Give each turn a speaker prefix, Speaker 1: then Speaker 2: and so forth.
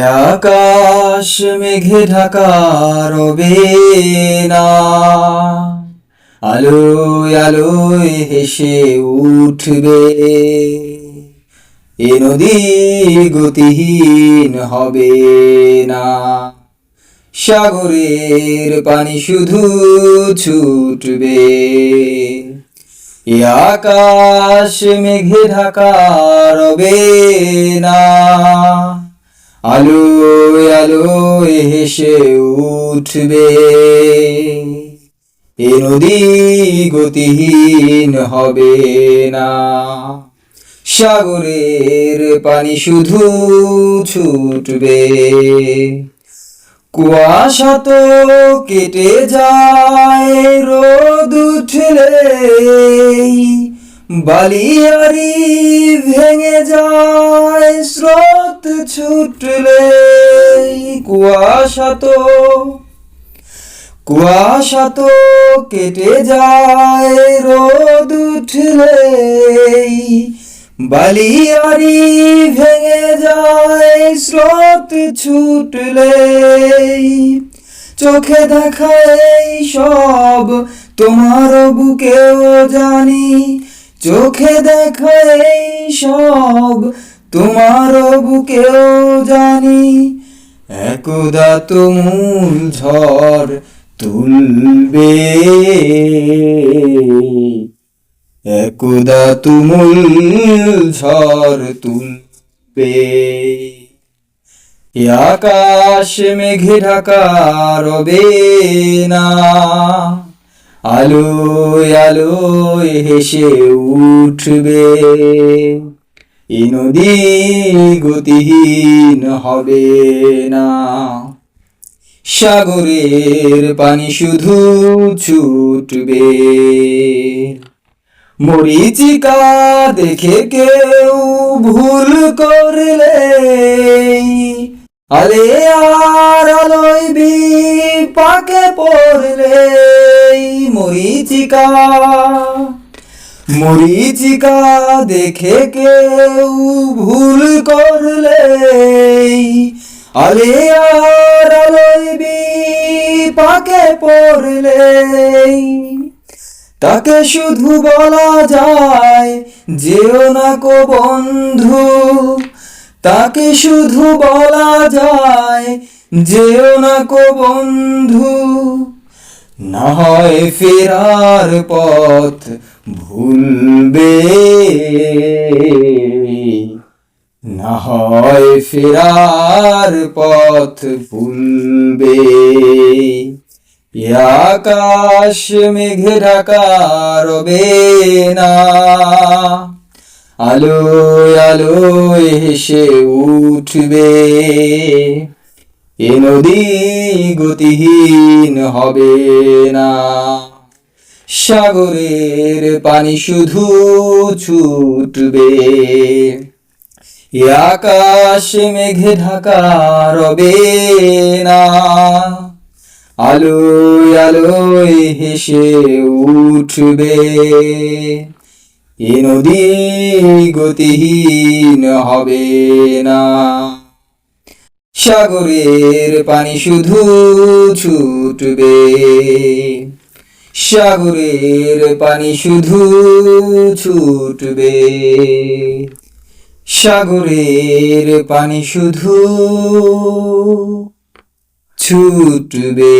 Speaker 1: আকাশ মেঘে ঢাকা রবে না। আলোয় আলোয় হেসে উঠবে। এ নদী গতিহীন হবে না। সাগরের পানি শুধু ছুটবে। আকাশ মেঘে ঢাকা রবে না। আলোয় আলোয় হেসে উঠবে। এ নদী গতিহীন হবে না। সাগরের পানি শুধু ছুটবে। কুয়াশা তো কেটে যায়, রোদ উঠলে বালিয়ারি ভেঙে যায়, স্রোত ছুটলে কুয়াশা তো কুয়াশা তো কেটে যায়, রোদ উঠলে বালিয়ারি ভেঙে যায়, স্রোত ছুটলে চোখে দেখা এই সব তোমার বুকেও জানি, চোখে দেখা এই সব তোমার বুকেও জানি, একদা তুমুল ঝড় তুলবে। একদা তুমুল ঝড় তুলবে। আকাশ মেঘে ঢাকা রবে না, আলোয় আলোয় হেসে উঠবে। এ নদী গতিহীন হবে না। সাগরের পানি শুধু ছুটবে। মরিচিকা দেখে কেউ ভুল করলে আলে আর আলোয় পাকে পড়লে মরিচিকা মরিচিকা দেখে কেউ ভুল করলে আলে পাকে পড়লে। তাকে শুধু বলা যায়, যেও না কো বন্ধু। তাকে শুধু বলা যায়, যেও না কো বন্ধু। না হয় ফেরার পথ ভুলবে। না হয় ফেরার পথ ভুলবে। আকাশ মেঘে ঢাকা রবে না। আলোয় আলোয় হেসে উঠবে। এ নদী গতিহীন হবে না। সাগরের পানি শুধু ছুটবে। আকাশ মেঘে ঢাকা রবে না। আলোয় আলোয় হেসে উঠবে। এ নদী গতিহীন হবে না। সাগরের পানি শুধু ছুটবে। সাগরের পানি শুধু ছুটবে। সাগরের পানি শুধু ছুটবে।